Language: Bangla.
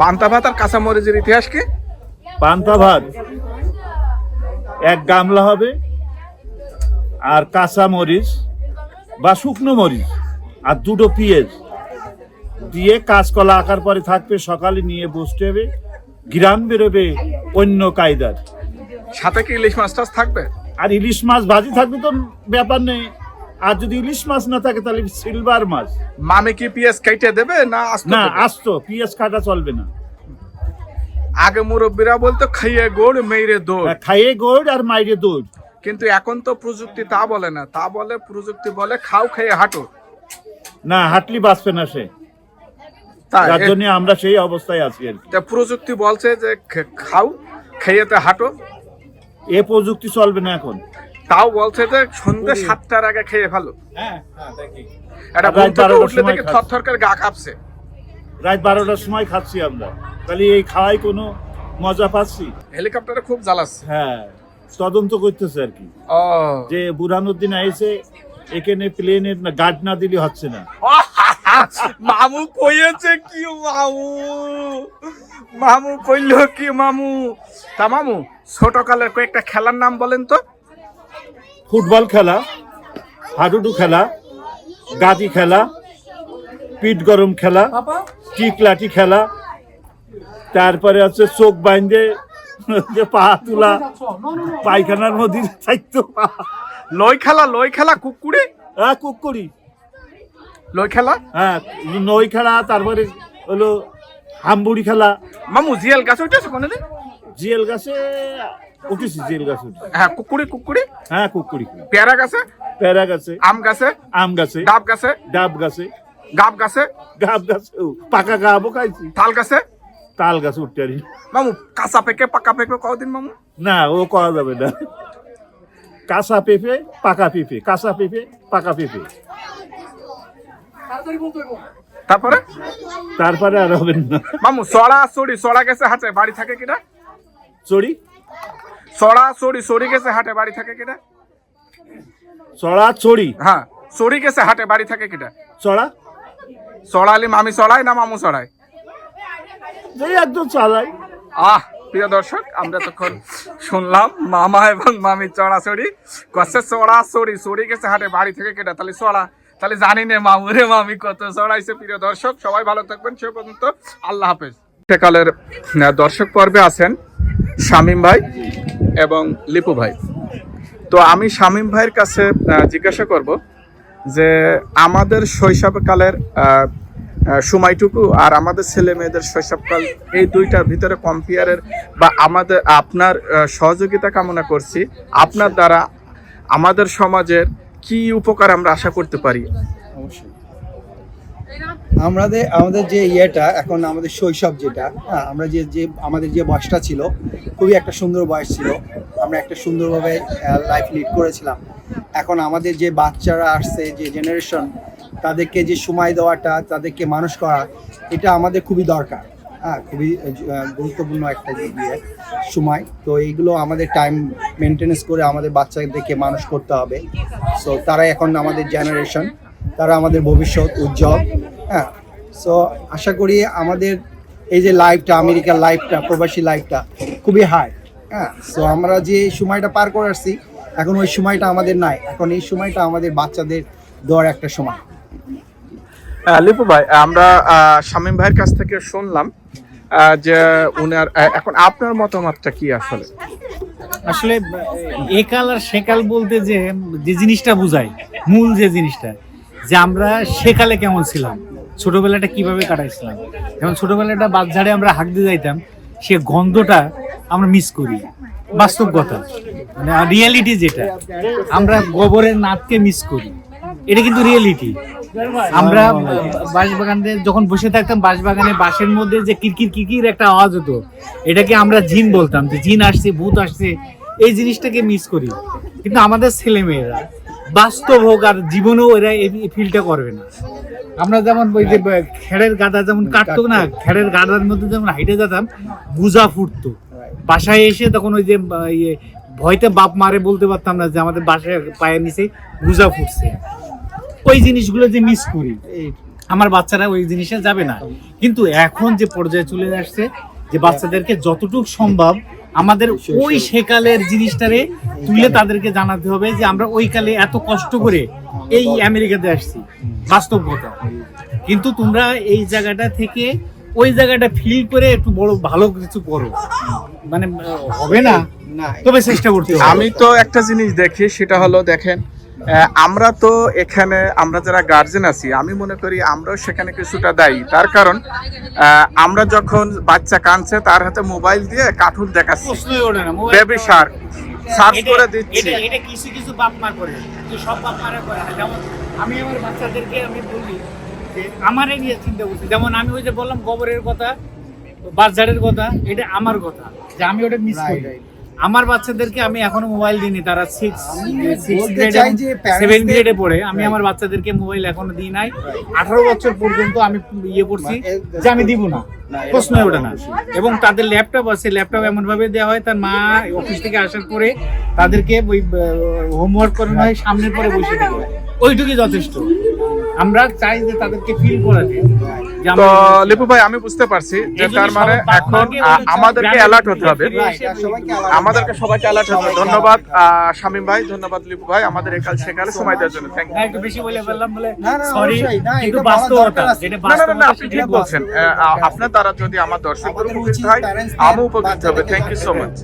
পান্তা ভাত আর কাঁচামরিচের ইতিহাস কি? পান্তা ভাত। এক গামলা হবে আর কাঁচা মরিচ বা শুকনো মরিচ আর দুটো পেঁয়াজ। দিয়ে কাঁচকলা আকার পরে থাকবে সকালে নিয়ে বসতে হবে গ্রাম বেরোবে অন্য কায়দার। সাথে কি ইলিশ মাছ টাছ থাকবে? আর ইলিশ মাছ ভাজি থাকবে তো ব্যাপার নেই। আর যদি ইলিশ মাছ না থাকে তাহলে সিলভার মাছ। মামি কি পিএস কেটে দেবে না আস্ত না? আসতো পেঁয়াজ কাটা চলবে না। আগে মুরব্বীরা বলতো খাইয়ে গোড় মেয়েরে দৌড়। খাইয়ে গোড় আর মাইরে দৌড়। কিন্তু এখন তো প্রযুক্তি তা বলে না। তা বলে প্রযুক্তি বলে খাও খেয়ে হাঁটো। না হাঁটলি বাঁচবে না সে। তাই? যার জন্য আমরা সেই অবস্থায় আছি আর কি। তা প্রযুক্তি বলছে যে খাও খেয়েতে হাঁটো। এ প্রযুক্তি চলবে না এখন। তাও বলছে যে সন্ধ্যে সাতটার আগে খেয়ে ফেলো। এটা রাত ঘুম থেকে উঠলে সময় থেকে খাচ্ছি। থর থর করে গা কাঁপছে। রাত বারোটার সময় খাচ্ছি আমরা। তাহলে এই খাওয়াই কোনো মজা পাচ্ছি। হেলিকপ্টারে খুব জ্বালাচ্ছে। হ্যাঁ তদন্ত করতেছে আর কি। যে বুরহানুদ্দিন আইসে এখানে প্লেনের গার্ড না দিলে হচ্ছে না। মামু কইয়েছে কি মামু? মামু কইল কি মামু? তা মামু ছোট কালের কয়েকটা খেলার নাম বলেন তো। ফুটবল খেলা হাডুডু খেলা গাদি খেলা পিঠ গরম খেলা টিক লাঠি খেলা তারপরে হচ্ছে চোখ বাইন্ধে যে পা তোলা পায়খানার মধ্যে থাকতো লই খেলা লই খেলা কুকুরে? হ্যাঁ কুকুরি। লই খেলা? হ্যাঁ নই খেলা তারপরে হলো হাম্বুড়ি খেলা। মামু জিয়াল গাছ কোনদিন? জিয়েল গাছে উঠেছি জিয়েল গাছে উঠেছি। হ্যাঁ কুকুরি কুকুরি? হ্যাঁ কুকুরি পেয়ারা গাছে? প্যারা গাছে। আম গাছে? আম গাছে। ডাব গাছে? ডাব গাছে। গাব গাছে? গাব গাছে ও, পাকা গাবও খাইছি। তাল গাছে? তাল গাছে উঠতে পারি মামু কাঁচা পেকে পাকা পেকে কদিন মামু। না ও করা যাবে না। কাঁচা পেঁপে পাকা পেঁপে কাঁচা পেঁপে পাকা পেঁপে। তারপরে? তারপরে আর হবেন না। মামু সড়া সড়ি সড়া গেছে হাতে বাড়ি থাকে কিনা? চড়ি? সড়া সড়ি সড়ি গেছে হাটে বাড়ি থাকে কিনা চড়া চড়ি হ্যাঁ সড়ি গেছে হাটে বাড়ি থাকে কিনা চড়া সড়ালি মামি সড়ায় না মামু একদম চালাই আহ প্রিয় দর্শক আমরা তখন শুনলাম মামা এবং মামি চড়াচড়ি কষে চড়া চড়ি চড়ি গেছে হাটে বাড়ি থেকে কেটে? তাহলে চড়া তাহলে জানি না মামু রে মামি কত চড়াইছে প্রিয় দর্শক। সবাই ভালো থাকবেন সে পর্যন্ত আল্লাহ হাফেজ। সেকালের দর্শক পর্বে আছেন। শামীম ভাই এবং লিপু ভাই। তো আমি শামীম ভাইয়ের কাছে জিজ্ঞাসা করব যে আমাদের শৈশবকালের সময়টুকু আর আমাদের ছেলে মেয়েদের শৈশবকাল এই দুইটার ভিতরে কম্পেয়ারের বা আমাদের, আপনার সহযোগিতা কামনা করছি। আপনার দ্বারা আমাদের সমাজের কি উপকার আমরা আশা করতে পারি? আমাদের আমাদের যে ইয়েটা এখন আমাদের শৈশব যেটা হ্যাঁ, আমরা যে যে আমাদের যে বয়সটা ছিল খুবই একটা সুন্দর বয়স ছিল। আমরা একটা সুন্দরভাবে লাইফ লিড করেছিলাম। এখন আমাদের যে বাচ্চারা আসছে যে জেনারেশন তাদেরকে যে সময় দেওয়াটা তাদেরকে মানুষ করা এটা আমাদের খুবই দরকার। হ্যাঁ খুবই গুরুত্বপূর্ণ একটা ইয়ে সময়। তো এইগুলো আমাদের টাইম মেনটেনেন্স করে আমাদের বাচ্চাদেরকে মানুষ করতে হবে। সো তারাই এখন আমাদের জেনারেশন তারা আমাদের ভবিষ্যৎ উজ্জ্বল। হ্যাঁ সো আশা করি আমাদের এই যে লাইফটা আমেরিকার লাইফটা প্রবাসী লাইফটা খুবই হাই হ্যাঁ সো আমরা যে সময়টা পার করে আসছি এখন ওই সময়টা আমাদের নাই। এখন এই সময়টা আমাদের বাচ্চাদের দেওয়ার একটা সময়। লিপু ভাই আমরা আহ, শামীম ভাইয়ের কাছ থেকে শুনলাম আহ, যে উনার এখন আপনার মতামতটা কি আসলে? আসলে একাল আর সেকাল বলতে যে যে জিনিসটা বোঝায় মূল যে জিনিসটা যে আমরা সেকালে কেমন ছিলাম? ছোটবেলাটা কীভাবে কাটাইছিলাম? যেমন ছোটবেলাটা বাচ্চারে আমরা হাঁক দিয়ে যাইতাম, সে গন্ধটা আমরা মিস করি। বাস্তব কথা। মানে রিয়েলিটি যেটা, আমরা গোবরের নাতকে মিস করি। এটা কিন্তু রিয়েলিটি আমরা বাঁশবাগানে যখন বসে থাকতাম, বাঁশবাগানে বাঁশের মধ্যে যে কিরকির কিরকির একটা আওয়াজ হতো, এটাকে আমরা জিন বলতাম যে জিন আসছে, ভূত আসছে, এই জিনিসটাকে মিস করি। কিন্তু আমাদের ছেলে মেয়েরা বাস্তব হোক আর জীবনেও এরা এই ফিলটা করবে না। আমরা যেমন ওই যে খেড়ের গাদা যেমন কাটতো না খেড়ের গাদার মধ্যে যেমন হাইটে যেতাম বুঝা ফুটতো। বাসায় এসে তখন ওই যে ইয়ে ভয়তে বাপ মারে বলতে পারতাম না যে আমাদের বাসায় পায়ের নিচে গুজা ফুটছে। ওই জিনিসগুলো যে মিস করি। আমার বাচ্চারা ওই জিনিসে যাবে না। কিন্তু এখন যে পর্যায়ে চলে আসছে যে বাচ্চাদেরকে যতটুকু সম্ভব আমাদের ওই সেকালের জিনিসটারে তুলে তাদেরকে জানাতে হবে যে আমরা ওই কালে এত কষ্ট করে এই আমেরিকাতে আসছি। বাস্তব কথা কিন্তু তোমরা এই জায়গাটা থেকে ওই জায়গাটা ফিল করে একটু বড় ভালো কিছু করো। মানে হবে না? না। তবে চেষ্টা করতে হবে। আমি তো একটা জিনিস দেখি সেটা হলো দেখেন আমরা তো এখানে আমরা যারা গার্জেন আছি আমি মনে করি আমরাও সেখানে কিছুটা দায়ী। তার কারণ আমরা যখন বাচ্চা কাঁদছে তার হাতে মোবাইল দিয়ে কার্টুন দেখাচ্ছি। প্রশ্নই ওঠে না মোবাইল বেবি শার্ক সার্চ করে দিচ্ছি। এটা কিছু কিছু বাপ মা করে সব বাপ মারা করে। যেমন আমি আমার বাচ্চাদেরকে আমি বলি যে আমারে নিয়ে চিন্তা করছি। যেমন আমি ওই যে বললাম গোবরের কথা বাজারের কথা এটা আমার কথা যে আমি ওটা মিস করি. আমার বাচ্চাদেরকে আমি এখনও মোবাইল দিইনি তারা সিক্স সিক্স গ্রেডে সেভেন গ্রেডে পড়ে। আমি আমার বাচ্চাদেরকে মোবাইল এখনও দিই নাই। আঠারো বছর পর্যন্ত আমি ইয়ে করছি যে আমি দিব না। না, এটা প্রশ্নই ভালো ওঠে না। এবং তাদের ল্যাপটপ আছে ল্যাপটপ এমন ভাবে দেওয়া হয় তার মা অফিস থেকে আসার পরে তাদেরকে ওই হোমওয়ার্ক করানো হয় সামনের পরে বসে থেকে ওইটুকুই যথেষ্ট। আমরা চাই যে তাদেরকে ফিল করাতে। তো লিপু ভাই আমি বুঝতে পারছি যে তার মানে এখন আমাদেরকে অ্যালার্ট হতে হবে। আমাদেরকে সবাইকে অ্যালার্ট হতে হবে। ধন্যবাদ আহ, শামীম ভাই ধন্যবাদ লিপু ভাই। আমাদের একাল সেকালে সময় দেওয়ার জন্য। থ্যাংক একটু বেশি বলে ফেললাম বলে সরি কিন্তু বাস্তবতা যেটা বাস্তবতা আপনি ঠিক বলছেন। আপনার দ্বারা যদি আমার দর্শক উপকৃত হয় আমি উপকৃত হবে। Thank you so much